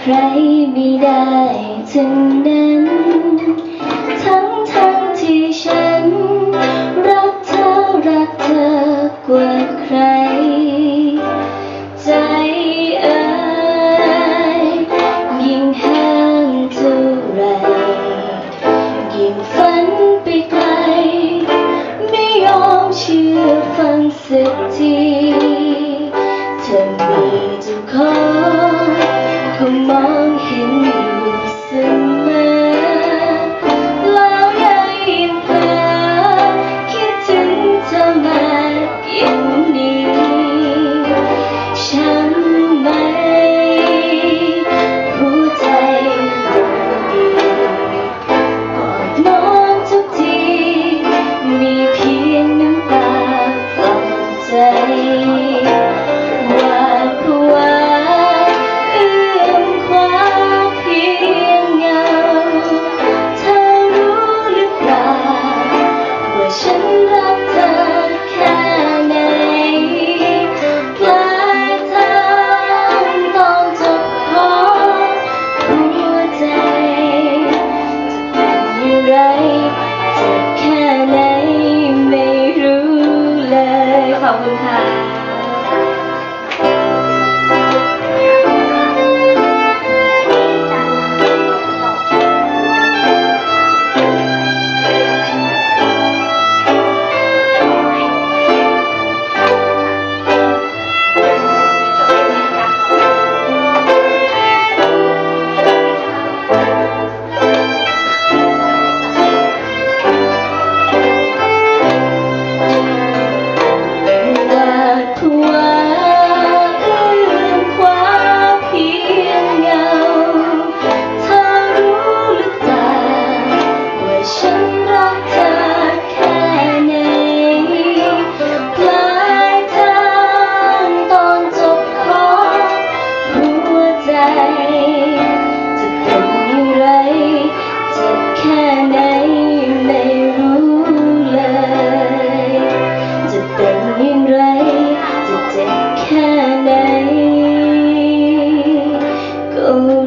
ใครไม่ได้ทั้งนั้น ทั้งทั้งที่ฉัน รักเธอรักเธอกว่าใคร ใจเอ่ยยิ่งห่างเท่าไรยิ่งฝันไปไกล ไม่ยอมเชื่อฟังสักที come on. high.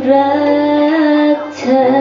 รักเธอ